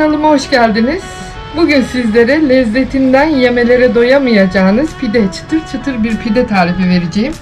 Kanalıma hoş geldiniz. Bugün sizlere lezzetinden yemelere doyamayacağınız pide, çıtır çıtır bir pide tarifi vereceğim.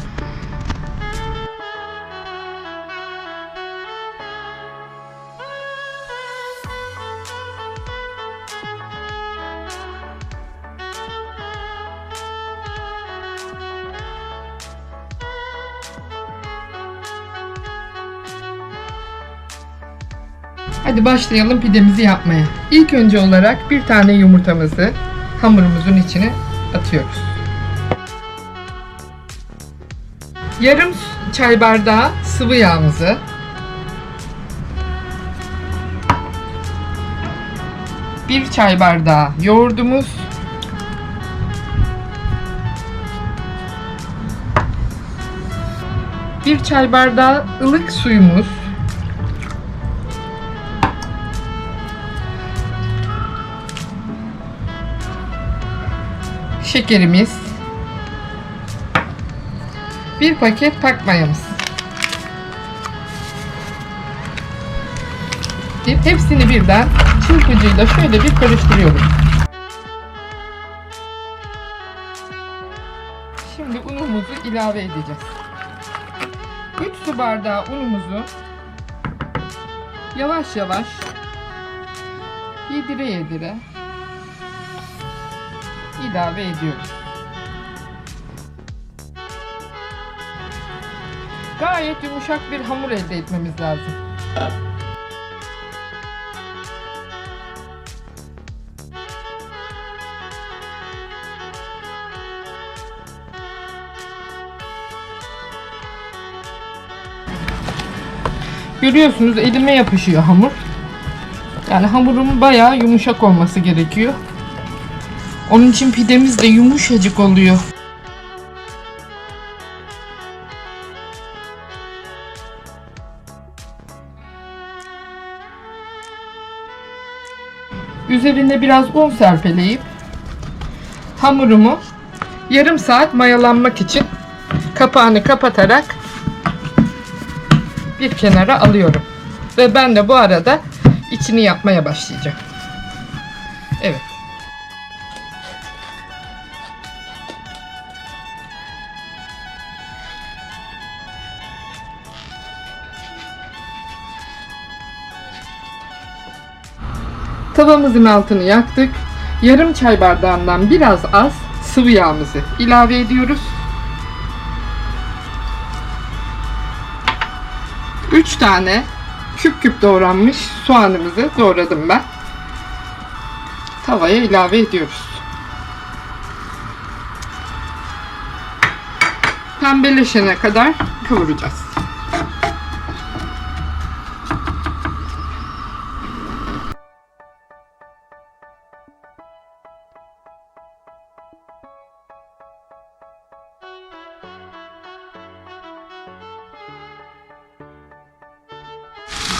Hadi başlayalım pidemizi yapmaya. İlk önce olarak bir tane yumurtamızı hamurumuzun içine atıyoruz. Yarım çay bardağı sıvı yağımızı bir çay bardağı yoğurdumuz bir çay bardağı ılık suyumuz şekerimiz, bir paket pak mayamız. Hepsini birden çırpıcıyla şöyle bir karıştırıyorum. Şimdi unumuzu ilave edeceğiz. 3 su bardağı unumuzu yavaş yavaş yedire yedire ilave ediyoruz. Gayet yumuşak bir hamur elde etmemiz lazım. Görüyorsunuz elime yapışıyor hamur. Yani hamurun bayağı yumuşak olması gerekiyor. Onun için pidemiz de yumuşacık oluyor. Üzerine biraz un serpeleyip hamurumu yarım saat mayalanmak için kapağını kapatarak bir kenara alıyorum. Ve ben de bu arada içini yapmaya başlayacağım. Evet. Tavamızın altını yaktık. Yarım çay bardağından biraz az sıvı yağımızı ilave ediyoruz. 3 tane küp küp doğranmış soğanımızı doğradım ben. Tavaya ilave ediyoruz. Pembeleşene kadar kavuracağız.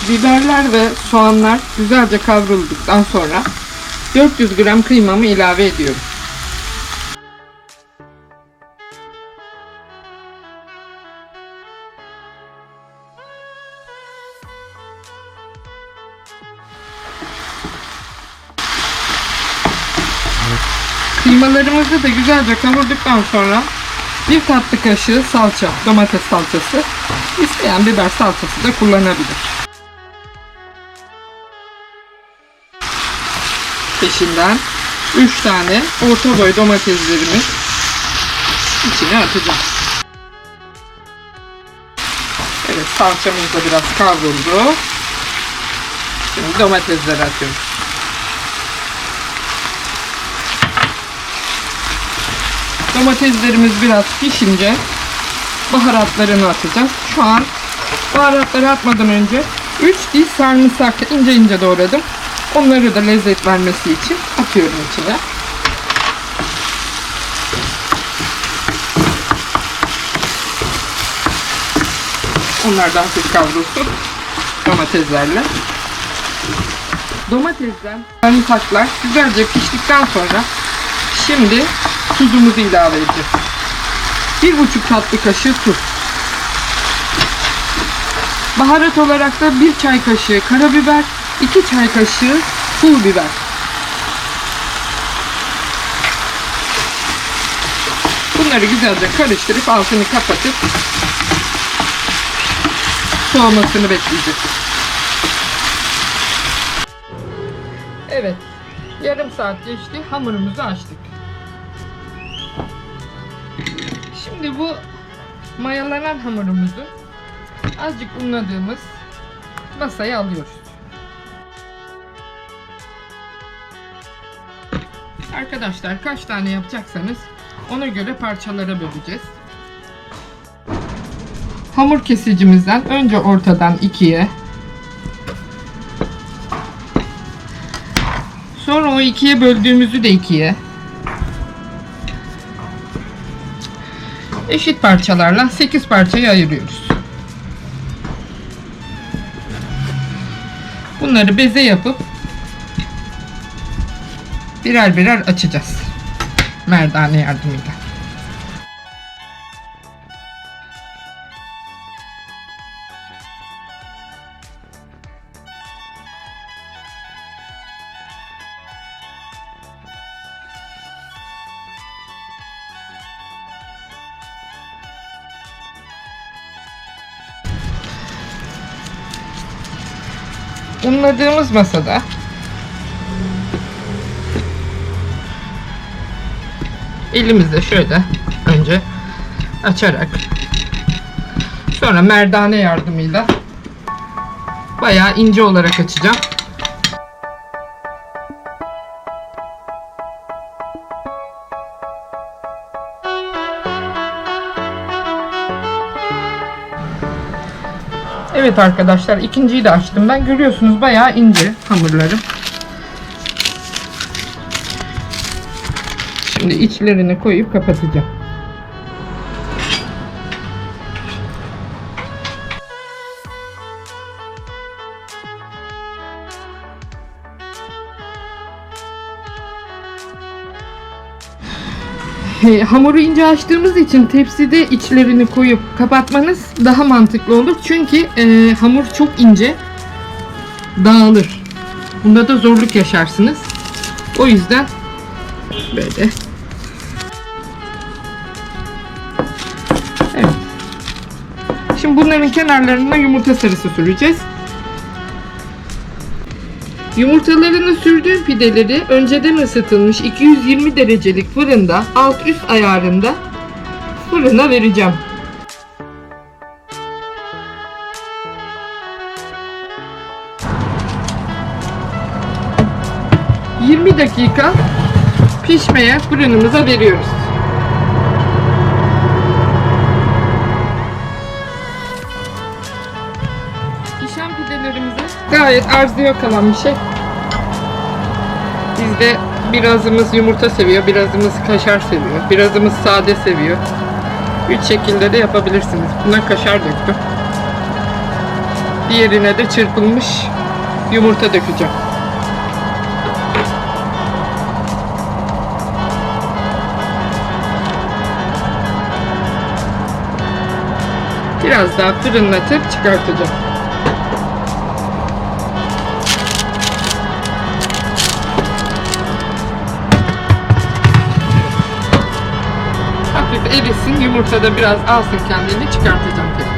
Biberler ve soğanlar güzelce kavrulduktan sonra 400 gram kıymamı ilave ediyorum. Kıymalarımızı da güzelce kavurduktan sonra bir tatlı kaşığı salça, domates salçası, isteyen biber salçası da kullanabilir. Peşinden 3 tane orta boy domateslerimi içine atacağım. Evet salçamız da biraz kavruldu. Şimdi domatesleri atıyorum. Domateslerimiz biraz pişince baharatlarını atacağız. Şu an baharatları atmadan önce 3 diş sarımsak ince ince doğradım. Onları da lezzet vermesi için atıyorum içine. Onlar da hafif kavrulsun domateslerle. Domatesden sarımsaklar güzelce piştikten sonra şimdi tuzumuzu ilave edeceğiz. Bir buçuk tatlı kaşığı tuz. Baharat olarak da bir çay kaşığı karabiber, 2 çay kaşığı Pul biber. Bunları güzelce karıştırıp altını kapatıp soğumasını bekleyeceğiz. Evet. Yarım saat geçti. Hamurumuzu açtık. Şimdi bu mayalanan hamurumuzu azıcık unladığımız masaya alıyoruz. Arkadaşlar kaç tane yapacaksanız ona göre parçalara böleceğiz. Hamur kesicimizden önce ortadan ikiye Sonra o ikiye böldüğümüzü de ikiye eşit parçalarla 8 parçaya ayırıyoruz. Bunları beze yapıp birer birer açacağız. Merdane yardımıyla. Unladığımız masada elimizde şöyle önce açarak sonra merdane yardımıyla bayağı ince olarak açacağım. Evet arkadaşlar ikinciyi de açtım ben. Görüyorsunuz bayağı ince hamurlarım. Şimdi içlerini koyup kapatacağım. Hamuru ince açtığımız için tepside içlerini koyup kapatmanız daha mantıklı olur. Çünkü e, hamur çok ince dağılır. Bunda da zorluk yaşarsınız. O yüzden böyle. Şimdi bunların kenarlarına yumurta sarısı süreceğiz. Yumurtalarını sürdüğüm pideleri önceden ısıtılmış 220 derecelik fırında alt üst ayarında fırına vereceğim. ...20 dakika pişmeye fırınımıza veriyoruz. Gayet arzuya kalan bir şey. Bizde birazımız yumurta seviyor, birazımız kaşar seviyor, birazımız sade seviyor. Üç şekilde de yapabilirsiniz. Buna kaşar döktüm. Diğerine de çırpılmış yumurta dökeceğim. Biraz daha fırınlatıp çıkartacağım. Hafif erisin, yumurta da biraz alsın kendini çıkartacağım.